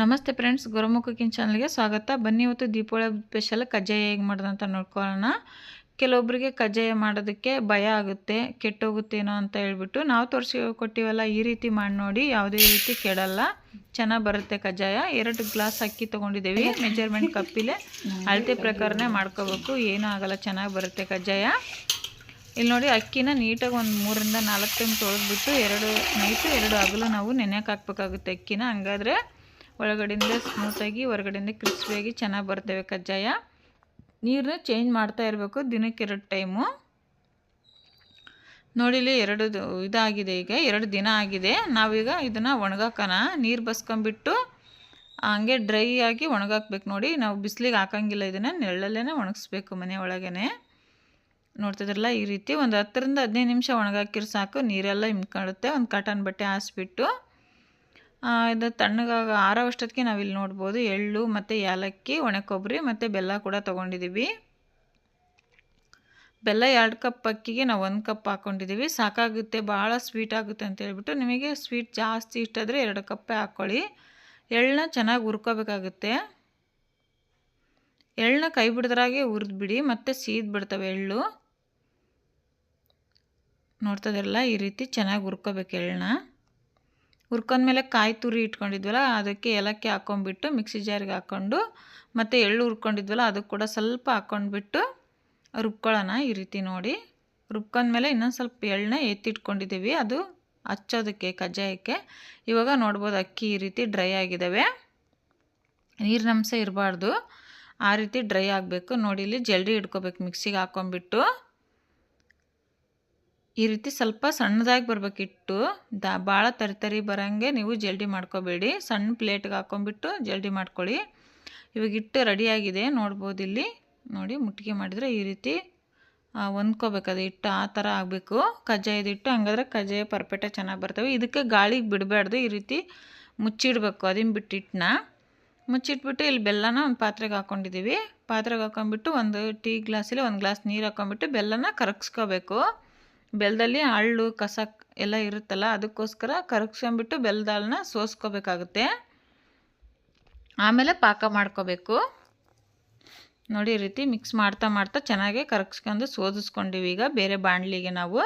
ನಮಸ್ತೆ friends, ಗುರುಮುಖ cooking ಚಾನಲ್ಗೆ ಸ್ವಾಗತ. ಬನ್ನಿ ಇವತ್ತು ದೀಪಾವಳಿ ಸ್ಪೆಷಲ್ ಕಜ್ಜಾಯ ಹೇಗೆ ಮಾಡೋದು ಅಂತ ನೋಡ್ಕೊಳ್ಳೋಣ. ಕೆಲವೊಬ್ಬರಿಗೆ ಕಜ್ಜಾಯ ಮಾಡೋದಕ್ಕೆ ಭಯ ಆಗುತ್ತೆ, ಕೆಟ್ಟೋಗುತ್ತೇನೋ ಅಂತ ಹೇಳ್ಬಿಟ್ಟು ನಾವು ತೋರಿಸಿ ಕೊಟ್ಟಿವಲ್ಲ, ಈ ರೀತಿ ಮಾಡಿ ನೋಡಿ, ಯಾವುದೇ ರೀತಿ ಕೆಡಲ್ಲ. ಚೆನ್ನಾಗಿ ಬರುತ್ತೆ ಕಜ್ಜಾಯ. ಎರಡು ಗ್ಲಾಸ್ ಅಕ್ಕಿ ತೊಗೊಂಡಿದ್ದೀವಿ, ಮೆಜರ್ಮೆಂಟ್ ಕಪ್ಪಿಲೆ. ಅಳತೆ ಪ್ರಕಾರನೇ ಮಾಡ್ಕೋಬೇಕು. ಏನೂ ಆಗಲ್ಲ, ಚೆನ್ನಾಗಿ ಬರುತ್ತೆ ಕಜ್ಜಾಯ. ಇಲ್ಲಿ ನೋಡಿ, ಅಕ್ಕಿನ ನೀಟಾಗಿ ಒಂದು ಮೂರಿಂದ ನಾಲ್ಕು ಟೈಮ್ ತೊಳೆದ್ಬಿಟ್ಟು ಎರಡು ನೈಟು ಎರಡು ಹಗಲು ನಾವು ನೆನೆಯಕ್ಕೆ ಹಾಕ್ಬೇಕಾಗುತ್ತೆ ಅಕ್ಕಿನ. ಹಂಗಾದ್ರೆ ಒಳಗಡೆಯಿಂದ ಸ್ಮೂತಾಗಿ ಹೊರಗಡೆಯಿಂದ ಕ್ರಿಸ್ಪಿಯಾಗಿ ಚೆನ್ನಾಗಿ ಬರ್ತವೆ ಕಜ್ಜಾಯ. ನೀರನ್ನ ಚೇಂಜ್ ಮಾಡ್ತಾ ಇರಬೇಕು ದಿನಕ್ಕೆ ಎರಡು ಟೈಮು ನೋಡಿಲಿ ಎರಡು ಇದಾಗಿದೆ ಈಗ, ಎರಡು ದಿನ ಆಗಿದೆ. ನಾವೀಗ ಇದನ್ನು ಒಣಗಾಕೋಣ. ನೀರು ಬಸ್ಕೊಂಬಿಟ್ಟು ಹಂಗೆ ಡ್ರೈ ಆಗಿ ಒಣಗಾಕ್ಬೇಕು ನೋಡಿ. ನಾವು ಬಿಸಿಲಿಗೆ ಹಾಕಂಗಿಲ್ಲ ಇದನ್ನು ನೆರಳಲ್ಲೇ ಒಣಗಿಸ್ಬೇಕು ಮನೆ ಒಳಗೇ ನೋಡ್ತಿದ್ರಲ್ಲ ಈ ರೀತಿ ಒಂದು ಹತ್ತರಿಂದ ಹದಿನೈದು ನಿಮಿಷ ಒಣಗಾಕಿರು ಸಾಕು. ನೀರೆಲ್ಲ ಹಿಂಡ್ಕೊಳ್ಳುತ್ತೆ ಒಂದು ಕಾಟನ್ ಬಟ್ಟೆ ಹಾಸ್ಬಿಟ್ಟು ಇದು ತಣ್ಣಗಾಗ ಆರೋವಷ್ಟೊತ್ತಿಗೆ ನಾವಿಲ್ಲಿ ನೋಡ್ಬೋದು. ಎಳ್ಳು ಮತ್ತು ಏಲಕ್ಕಿ ಒಣ ಕೊಬ್ಬರಿ ಮತ್ತು ಬೆಲ್ಲ ಕೂಡ ತೊಗೊಂಡಿದ್ದೀವಿ ಬೆಲ್ಲ ಎರಡು ಕಪ್ ಅಕ್ಕಿಗೆ ನಾವು ಒಂದು ಕಪ್ ಹಾಕ್ಕೊಂಡಿದ್ದೀವಿ ಸಾಕಾಗುತ್ತೆ, ಭಾಳ ಸ್ವೀಟ್ ಆಗುತ್ತೆ ಅಂತ ಹೇಳ್ಬಿಟ್ಟು ನಿಮಗೆ ಸ್ವೀಟ್ ಜಾಸ್ತಿ ಇಷ್ಟ ಆದರೆ ಎರಡು ಕಪ್ಪೇ ಹಾಕ್ಕೊಳ್ಳಿ ಎಳ್ಳನ್ನ ಚೆನ್ನಾಗಿ ಹುರ್ಕೋಬೇಕಾಗುತ್ತೆ. ಎಳ್ಳನ್ನ ಕೈ ಬಿಡ್ದ್ರಾಗೆ ಹುರಿದ್ಬಿಡಿ ಮತ್ತು ಸೀದ್ ಬಿಡ್ತವೆ ಎಳ್ಳು. ನೋಡ್ತದಿರಲ್ಲ ಈ ರೀತಿ ಚೆನ್ನಾಗಿ ಹುರ್ಕೋಬೇಕು ಎಳ್ಳನ್ನ ಹುರ್ಕೊಂಡ್ಮೇಲೆ ಕಾಯಿ ತುರಿ ಇಟ್ಕೊಂಡಿದ್ವಲ್ಲ, ಅದಕ್ಕೆ ಏಲಕ್ಕಿ ಹಾಕ್ಕೊಂಡ್ಬಿಟ್ಟು ಮಿಕ್ಸಿ ಜಾರಿಗೆ ಹಾಕ್ಕೊಂಡು ಮತ್ತು ಎಳ್ಳು ಹುರ್ಕೊಂಡಿದ್ವಲ್ಲ, ಅದಕ್ಕೆ ಕೂಡ ಸ್ವಲ್ಪ ಹಾಕ್ಕೊಂಡ್ಬಿಟ್ಟು ರುಬ್ಕೊಳ್ಳೋಣ ಈ ರೀತಿ ನೋಡಿ. ರುಬ್ಕೊಂಡ್ಮೇಲೆ ಇನ್ನೊಂದು ಸ್ವಲ್ಪ ಎಳ್ಳನ್ನ ಎತ್ತಿಟ್ಕೊಂಡಿದ್ದೀವಿ. ಅದು ಹಚ್ಚೋದಕ್ಕೆ, ಕಜ್ಜಾಯಕ್ಕೆ. ಇವಾಗ ನೋಡ್ಬೋದು ಅಕ್ಕಿ ಈ ರೀತಿ ಡ್ರೈ ಆಗಿದ್ದಾವೆ. ನೀರಿನಂಶ ಇರಬಾರ್ದು. ಆ ರೀತಿ ಡ್ರೈ ಆಗಬೇಕು. ನೋಡಿ, ಇಲ್ಲಿ ಜಲ್ದಿ ಇಟ್ಕೋಬೇಕು. ಮಿಕ್ಸಿಗೆ ಹಾಕ್ಕೊಂಬಿಟ್ಟು ಈ ರೀತಿ ಸ್ವಲ್ಪ ಸಣ್ಣದಾಗಿ ಬರ್ಬೇಕು ಇಟ್ಟು ದಾ ಭಾಳ ತರಿ ತರಿ ಬರೋಂಗೆ ನೀವು ಜಲ್ದಿ ಮಾಡ್ಕೋಬೇಡಿ. ಸಣ್ಣ ಪ್ಲೇಟ್ಗೆ ಹಾಕ್ಕೊಂಬಿಟ್ಟು ಜಲ್ಡಿ ಮಾಡ್ಕೊಳ್ಳಿ. ಇವಾಗ ಇಟ್ಟು ರೆಡಿಯಾಗಿದೆ, ನೋಡ್ಬೋದು ಇಲ್ಲಿ. ನೋಡಿ ಮುಟ್ಟಿಗೆ ಮಾಡಿದರೆ ಈ ರೀತಿ ಅದು. ಇಟ್ಟು ಆ ಥರ ಆಗಬೇಕು. ಕಜ್ಜಾಯದ ಇಟ್ಟು ಹಂಗಾದ್ರೆ ಕಜ್ಜಾಯ ಪರ್ಫೆಕ್ಟಾಗಿ ಚೆನ್ನಾಗಿ ಬರ್ತವೆ. ಇದಕ್ಕೆ ಗಾಳಿಗೆ ಬಿಡಬಾರ್ದು, ಈ ರೀತಿ ಮುಚ್ಚಿಡಬೇಕು ಅದನ್ನು ಬಿಟ್ಟು ಹಿಟ್ಟನ್ನ ಮುಚ್ಚಿಟ್ಬಿಟ್ಟು ಇಲ್ಲಿ ಬೆಲ್ಲನ ಒಂದು ಪಾತ್ರೆಗೆ ಹಾಕ್ಕೊಂಡಿದ್ದೀವಿ ಪಾತ್ರೆಗೆ ಹಾಕ್ಕೊಂಬಿಟ್ಟು ಒಂದು ಟೀ ಗ್ಲಾಸಲ್ಲಿ ಒಂದು ಗ್ಲಾಸ್ ನೀರು ಹಾಕ್ಕೊಂಬಿಟ್ಟು ಬೆಲ್ಲನ ಕರಗಿಸ್ಕೋಬೇಕು. ಬೆಲ್ಲದಲ್ಲಿ ಹಳ್ಳು ಕಸ ಎಲ್ಲ ಇರುತ್ತಲ್ಲ, ಅದಕ್ಕೋಸ್ಕರ ಕರಗಿಸ್ಕೊಂಬಿಟ್ಟು ಬೆಲ್ಲದನ್ನ ಸೋಸ್ಕೋಬೇಕಾಗುತ್ತೆ. ಆಮೇಲೆ ಪಾಕ ಮಾಡ್ಕೋಬೇಕು. ನೋಡಿ ರೀತಿ ಮಿಕ್ಸ್ ಮಾಡ್ತಾ ಮಾಡ್ತಾ ಚೆನ್ನಾಗಿ ಕರಗ್ಸ್ಕೊಂಡು ಸೋದಿಸ್ಕೊಂಡಿವಿ. ಈಗ ಬೇರೆ ಬಾಣಲಿಗೆ ನಾವು.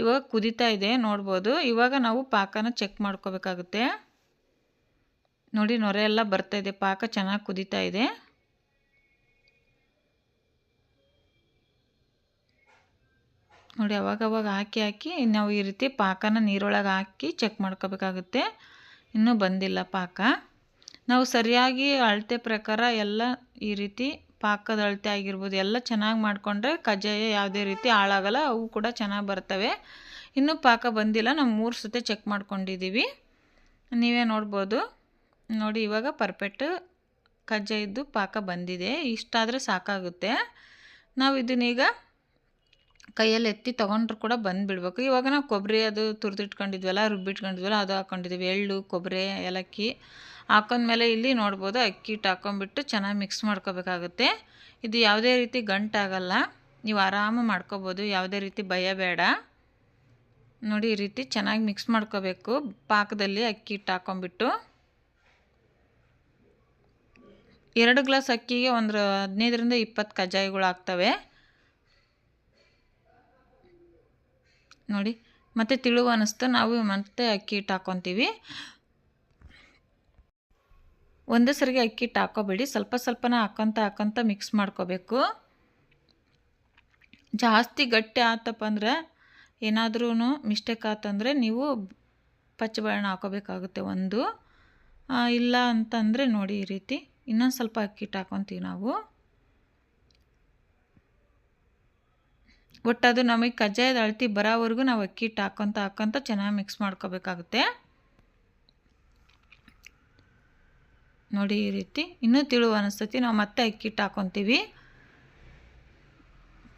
ಇವಾಗ ಕುದೀತಾ ಇದೆ, ನೋಡ್ಬೋದು. ಇವಾಗ ನಾವು ಪಾಕನ ಚೆಕ್ ಮಾಡ್ಕೋಬೇಕಾಗುತ್ತೆ. ನೋಡಿ, ನೊರೆ ಎಲ್ಲ ಬರ್ತಾ ಇದೆ. ಪಾಕ ಚೆನ್ನಾಗಿ ಕುದೀತಾ ಇದೆ. ನೋಡಿ, ಅವಾಗವಾಗ ಹಾಕಿ ಹಾಕಿ ನಾವು ಈ ರೀತಿ ಪಾಕನ ನೀರೊಳಗೆ ಹಾಕಿ ಚೆಕ್ ಮಾಡ್ಕೋಬೇಕಾಗುತ್ತೆ. ಇನ್ನೂ ಬಂದಿಲ್ಲ ಪಾಕ. ನಾವು ಸರಿಯಾಗಿ ಅಳತೆ ಪ್ರಕಾರ ಎಲ್ಲ ಈ ರೀತಿ ಪಾಕದ ಅಳತೆ ಆಗಿರ್ಬೋದು, ಎಲ್ಲ ಚೆನ್ನಾಗಿ ಮಾಡಿಕೊಂಡ್ರೆ ಕಜ್ಜಾಯ ಯಾವುದೇ ರೀತಿ ಹಾಳಾಗಲ್ಲ, ಅವು ಕೂಡ ಚೆನ್ನಾಗಿ ಬರ್ತವೆ. ಇನ್ನೂ ಪಾಕ ಬಂದಿಲ್ಲ, ನಾವು ಮೂರು ಸತಿ ಚೆಕ್ ಮಾಡ್ಕೊಂಡಿದ್ದೀವಿ. ನೀವೇ ನೋಡ್ಬೋದು. ನೋಡಿ, ಇವಾಗ ಪರ್ಫೆಕ್ಟ್ ಕಜ್ಜಾಯದ್ದು ಪಾಕ ಬಂದಿದೆ. ಇಷ್ಟಾದರೆ ಸಾಕಾಗುತ್ತೆ. ನಾವು ಇದನ್ನೀಗ ಕೈಯಲ್ಲಿ ಎತ್ತಿ ತಗೊಂಡ್ರು ಕೂಡ ಬಂದುಬಿಡ್ಬೇಕು. ಇವಾಗ ನಾವು ಕೊಬ್ಬರಿ ಅದು ತುರಿದಿಟ್ಕೊಂಡಿದ್ವಲ್ಲ, ರುಬ್ಬಿಟ್ಕೊಂಡಿದ್ವಲ್ಲ, ಅದು ಹಾಕ್ಕೊಂಡಿದ್ದೀವಿ ಎಳ್ಳು, ಕೊಬ್ಬರಿ, ಏಲಕ್ಕಿ ಹಾಕೊಂಡ್ಮೇಲೆ ಇಲ್ಲಿ ನೋಡ್ಬೋದು ಅಕ್ಕಿ ಹಿಟ್ಟು ಹಾಕ್ಕೊಂಬಿಟ್ಟು ಚೆನ್ನಾಗಿ ಮಿಕ್ಸ್ ಮಾಡ್ಕೋಬೇಕಾಗುತ್ತೆ. ಇದು ಯಾವುದೇ ರೀತಿ ಗಂಟಾಗಲ್ಲ. ನೀವು ಆರಾಮ ಮಾಡ್ಕೋಬೋದು. ಯಾವುದೇ ರೀತಿ ಭಯ ಬೇಡ. ನೋಡಿ ಈ ರೀತಿ ಚೆನ್ನಾಗಿ ಮಿಕ್ಸ್ ಮಾಡ್ಕೋಬೇಕು. ಪಾಕದಲ್ಲಿ ಅಕ್ಕಿ ಹಿಟ್ಟು ಹಾಕೊಂಡ್ಬಿಟ್ಟು. ಎರಡು ಗ್ಲಾಸ್ ಅಕ್ಕಿಗೆ ಒಂದು ಹದಿನೈದರಿಂದ ಇಪ್ಪತ್ತು ಕಜ್ಜಾಯಗಳು ಆಗ್ತವೆ. ನೋಡಿ, ಮತ್ತು ತಿಳುವ ಅನ್ನಿಸ್ತು ನಾವು ಮತ್ತೆ ಅಕ್ಕಿ ಹಿಟ್ಟು ಹಾಕ್ಕೊತೀವಿ ಒಂದೇ ಸರಿಗೆ ಅಕ್ಕಿ ಹಿಟ್ಟು ಹಾಕೋಬೇಡಿ, ಸ್ವಲ್ಪ ಸ್ವಲ್ಪನ ಹಾಕ್ಕೊಂತ ಹಾಕ್ಕೊಂತ ಮಿಕ್ಸ್ ಮಾಡ್ಕೋಬೇಕು. ಜಾಸ್ತಿ ಗಟ್ಟಿ ಆತಪ್ಪ ಅಂದರೆ ಏನಾದ್ರೂ ಮಿಸ್ಟೇಕ್ ಆತಂದರೆ ನೀವು ಪಚ್ಚಬಾಳೆಹಣ್ಣು ಹಾಕೋಬೇಕಾಗುತ್ತೆ ಒಂದು. ಇಲ್ಲ ಅಂತಂದರೆ ನೋಡಿ ಈ ರೀತಿ ಇನ್ನೊಂದು ಸ್ವಲ್ಪ ಅಕ್ಕಿ ಹಿಟ್ಟು ಹಾಕೊತೀವಿ ನಾವು. ಒಟ್ಟು ಅದು ನಮಗೆ ಕಜ್ಜಾಯದ ಅಳತಿ ಬರೋವರೆಗೂ ನಾವು ಅಕ್ಕಿ ಹಿಟ್ಟು ಹಾಕ್ಕೊಂತ ಹಾಕ್ಕೊಂತ ಚೆನ್ನಾಗಿ ಮಿಕ್ಸ್ ಮಾಡ್ಕೋಬೇಕಾಗುತ್ತೆ. ನೋಡಿ ಈ ರೀತಿ ಇನ್ನೂ ತಿಳುವು ಅನಿಸ್ತತಿ. ನಾವು ಮತ್ತೆ ಅಕ್ಕಿ ಹಿಟ್ಟು ಹಾಕ್ಕೊತೀವಿ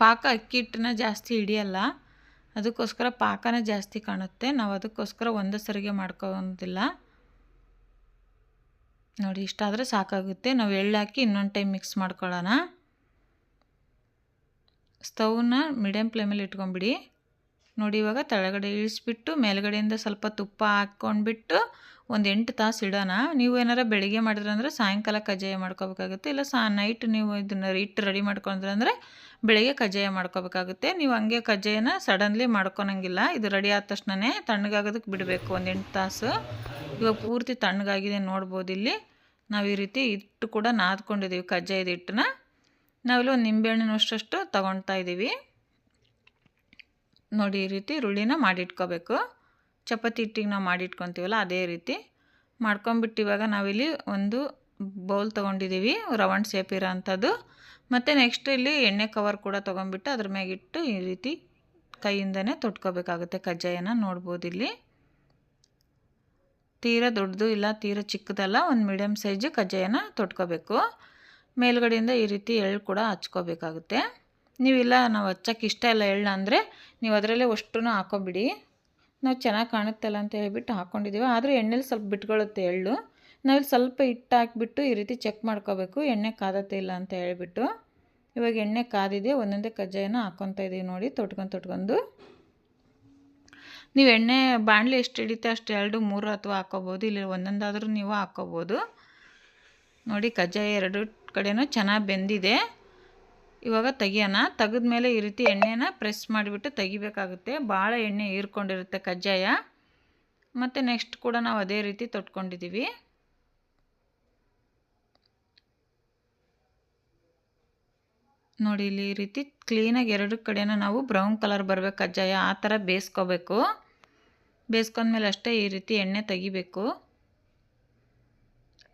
ಪಾಕ ಅಕ್ಕಿ ಹಿಟ್ಟನ್ನ ಜಾಸ್ತಿ ಹಿಡಿಯಲ್ಲ. ಅದಕ್ಕೋಸ್ಕರ ಪಾಕನೇ ಜಾಸ್ತಿ ಕಾಣುತ್ತೆ. ನಾವು ಅದಕ್ಕೋಸ್ಕರ ಒಂದೇ ಸರಿಗೆ ಮಾಡ್ಕೊಳೋದಿಲ್ಲ. ನೋಡಿ ಇಷ್ಟಾದರೆ ಸಾಕಾಗುತ್ತೆ. ನಾವು ಎಳ್ಳು ಹಾಕಿ ಇನ್ನೊಂದು ಟೈಮ್ ಮಿಕ್ಸ್ ಮಾಡ್ಕೊಳ್ಳೋಣ. ಸ್ಟವ್ನ ಮೀಡಿಯಮ್ ಫ್ಲೇಮಲ್ಲಿ ಇಟ್ಕೊಂಬಿಡಿ. ನೋಡಿ, ಇವಾಗ ತಳಗಡೆ ಇಳಿಸ್ಬಿಟ್ಟು, ಮೇಲ್ಗಡೆಯಿಂದ ಸ್ವಲ್ಪ ತುಪ್ಪ ಹಾಕ್ಕೊಂಡ್ಬಿಟ್ಟು ಒಂದು ಎಂಟು ತಾಸು ಇಡೋಣ. ನೀವು ಏನಾರ ಬೆಳಿಗ್ಗೆ ಮಾಡಿದ್ರೆ ಅಂದರೆ ಸಾಯಂಕಾಲ ಕಜ್ಜಾಯ ಮಾಡ್ಕೋಬೇಕಾಗುತ್ತೆ. ಇಲ್ಲ ಸಾ ನೈಟ್ ನೀವು ಇದನ್ನು ಹಿಟ್ಟು ರೆಡಿ ಮಾಡ್ಕೊಂಡ್ರೆ ಅಂದರೆ ಬೆಳಿಗ್ಗೆ ಕಜ್ಜಾಯ ಮಾಡ್ಕೋಬೇಕಾಗುತ್ತೆ. ನೀವು ಹಂಗೆ ಕಜ್ಜಾಯನ ಸಡನ್ಲಿ ಮಾಡ್ಕೊಳಂಗಿಲ್ಲ ಇದು ರೆಡಿ ಆದ ತಕ್ಷಣವೇ ತಣ್ಣಗಾಗೋದಕ್ಕೆ ಬಿಡಬೇಕು ಒಂದು ಎಂಟು ತಾಸು. ಇವಾಗ ಪೂರ್ತಿ ತಣ್ಣಗಾಗಿದೆ ನೋಡ್ಬೋದು ಇಲ್ಲಿ. ನಾವು ಈ ರೀತಿ ಹಿಟ್ಟು ಕೂಡ ನಾದ್ಕೊಂಡಿದ್ದೀವಿ ಕಜ್ಜಾಯದ ಹಿಟ್ಟನ್ನ. ನಾವಿಲ್ಲಿ ಒಂದು ಅಷ್ಟು ತೊಗೊಳ್ತಾ ಇದ್ದೀವಿ. ನೋಡಿ, ಈ ರೀತಿ ರುಳಿನ ಮಾಡಿಟ್ಕೋಬೇಕು. ಚಪಾತಿ ಹಿಟ್ಟಿಗೆ ನಾವು ಮಾಡಿಟ್ಕೊತೀವಲ್ಲ, ಅದೇ ರೀತಿ. ಮಾಡ್ಕೊಂಬಿಟ್ಟು ಇವಾಗ ನಾವಿಲ್ಲಿ ಒಂದು ಬೌಲ್ ತೊಗೊಂಡಿದ್ದೀವಿ ರೌಂಡ್ ಸೇಪ್ ಇರೋ ಅಂಥದ್ದು. ಮತ್ತು ನೆಕ್ಸ್ಟ್ ಇಲ್ಲಿ ಎಣ್ಣೆ ಕವರ್ ಕೂಡ ತೊಗೊಂಬಿಟ್ಟು ಅದ್ರ ಮ್ಯಾಗಿಟ್ಟು ಈ ರೀತಿ ಕೈಯಿಂದನೇ ತೊಟ್ಕೋಬೇಕಾಗುತ್ತೆ ಕಜ್ಜಾಯನ, ನೋಡ್ಬೋದು ಇಲ್ಲಿ. ತೀರಾ ದೊಡ್ಡದು ಇಲ್ಲ, ತೀರಾ ಚಿಕ್ಕದಲ್ಲ, ಒಂದು ಮೀಡಿಯಮ್ ಸೈಜು ಕಜ್ಜಾಯನ ತೊಟ್ಕೋಬೇಕು. ಮೇಲ್ಗಡೆಯಿಂದ ಈ ರೀತಿ ಎಳ್ಳು ಕೂಡ ಹಚ್ಕೋಬೇಕಾಗುತ್ತೆ. ನೀವಿಲ್ಲ ನಾವು ಹಚ್ಚಕ್ಕೆ ಇಷ್ಟ ಇಲ್ಲ ಎಳ್ಳು ಅಂದರೆ ನೀವು ಅದರಲ್ಲೇ ಅಷ್ಟು ಹಾಕೋಬಿಡಿ. ನಾವು ಚೆನ್ನಾಗಿ ಕಾಣುತ್ತಲ್ಲ ಅಂತ ಹೇಳ್ಬಿಟ್ಟು ಹಾಕ್ಕೊಂಡಿದ್ದೀವಿ ಆದರೆ ಎಣ್ಣೆಲಿ ಸ್ವಲ್ಪ ಬಿಟ್ಕೊಳ್ಳುತ್ತೆ ಎಳ್ಳು. ನಾವಿಲ್ಲಿ ಸ್ವಲ್ಪ ಹಿಟ್ಟು ಹಾಕಿಬಿಟ್ಟು ಈ ರೀತಿ ಚೆಕ್ ಮಾಡ್ಕೋಬೇಕು. ಎಣ್ಣೆ ಕಾದತ್ತೆ ಇಲ್ಲ ಅಂತ ಹೇಳಿಬಿಟ್ಟು. ಇವಾಗ ಎಣ್ಣೆ ಕಾದಿದೆ. ಒಂದೊಂದೇ ಕಜ್ಜಾಯನ ಹಾಕ್ಕೊತಾ ಇದ್ದೀವಿ ನೋಡಿ, ತೊಟ್ಕೊಂಡು ತೊಟ್ಕೊಂಡು. ನೀವು ಎಣ್ಣೆ ಬಾಣಲೆ ಎಷ್ಟು ಹಿಡಿತೆ ಅಷ್ಟು ಎರಡು ಮೂರು ಅಥವಾ ಹಾಕ್ಕೋಬೋದು ಇಲ್ಲಿ ಒಂದೊಂದಾದರೂ ನೀವು ಹಾಕ್ಕೋಬೋದು ನೋಡಿ, ಕಜ್ಜಾಯ ಎರಡು ಕಡೆನೂ ಚೆನ್ನಾಗಿ ಬೆಂದಿದೆ. ಇವಾಗ ತೆಗಿಯೋಣ. ತೆಗೆದ್ಮೇಲೆ ಈ ರೀತಿ ಎಣ್ಣೆನ ಪ್ರೆಸ್ ಮಾಡಿಬಿಟ್ಟು ತೆಗಿಬೇಕಾಗುತ್ತೆ. ಭಾಳ ಎಣ್ಣೆ ಹೀರ್ಕೊಂಡಿರುತ್ತೆ ಕಜ್ಜಾಯ. ಮತ್ತು ನೆಕ್ಸ್ಟ್ ಕೂಡ ನಾವು ಅದೇ ರೀತಿ ತೊಟ್ಕೊಂಡಿದ್ದೀವಿ ನೋಡಿ, ಇಲ್ಲಿ ಈ ರೀತಿ ಕ್ಲೀನಾಗಿ ಎರಡು ಕಡೆನ ನಾವು ಬ್ರೌನ್ ಕಲರ್ ಬರಬೇಕು ಕಜ್ಜಾಯ. ಆ ಥರ ಬೇಯಿಸ್ಕೋಬೇಕು. ಬೇಯಿಸ್ಕೊಂಡ್ಮೇಲೆ ಅಷ್ಟೇ ಈ ರೀತಿ ಎಣ್ಣೆ ತೆಗಿಬೇಕು.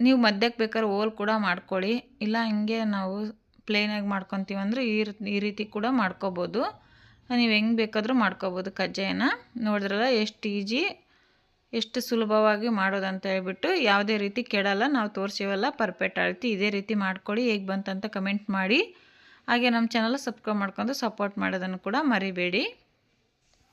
ನೀವು ಮಧ್ಯಕ್ಕೆ ಬೇಕಾದ್ರೆ ಓಲ್ ಕೂಡ ಮಾಡ್ಕೊಳ್ಳಿ. ಇಲ್ಲ ಹಿಂಗೆ ನಾವು ಪ್ಲೇನಾಗಿ ಮಾಡ್ಕೊತೀವಿ ಅಂದರೆ ಈ ಈ ರೀತಿ ಕೂಡ ಮಾಡ್ಕೋಬೋದು. ನೀವು ಹೆಂಗೆ ಬೇಕಾದರೂ ಮಾಡ್ಕೋಬೋದು ಕಜ್ಜಾಯನ. ನೋಡಿದ್ರಲ್ಲ ಎಷ್ಟು ಈಜಿ ಎಷ್ಟು ಸುಲಭವಾಗಿ ಮಾಡೋದಂತ ಹೇಳ್ಬಿಟ್ಟು ಯಾವುದೇ ರೀತಿ ಕೆಡಲ್ಲ, ನಾವು ತೋರಿಸಿವಲ್ಲ ಪರ್ಫೆಕ್ಟ್ ಅಳ್ತಿ ಇದೇ ರೀತಿ ಮಾಡ್ಕೊಳ್ಳಿ, ಹೇಗೆ ಬಂತಂತ ಕಮೆಂಟ್ ಮಾಡಿ. ಹಾಗೆ ನಮ್ಮ ಚಾನಲ್ ಸಬ್ಸ್ಕ್ರೈಬ್ ಮಾಡ್ಕೊಂಡು ಸಪೋರ್ಟ್ ಮಾಡೋದನ್ನು ಕೂಡ ಮರಿಬೇಡಿ.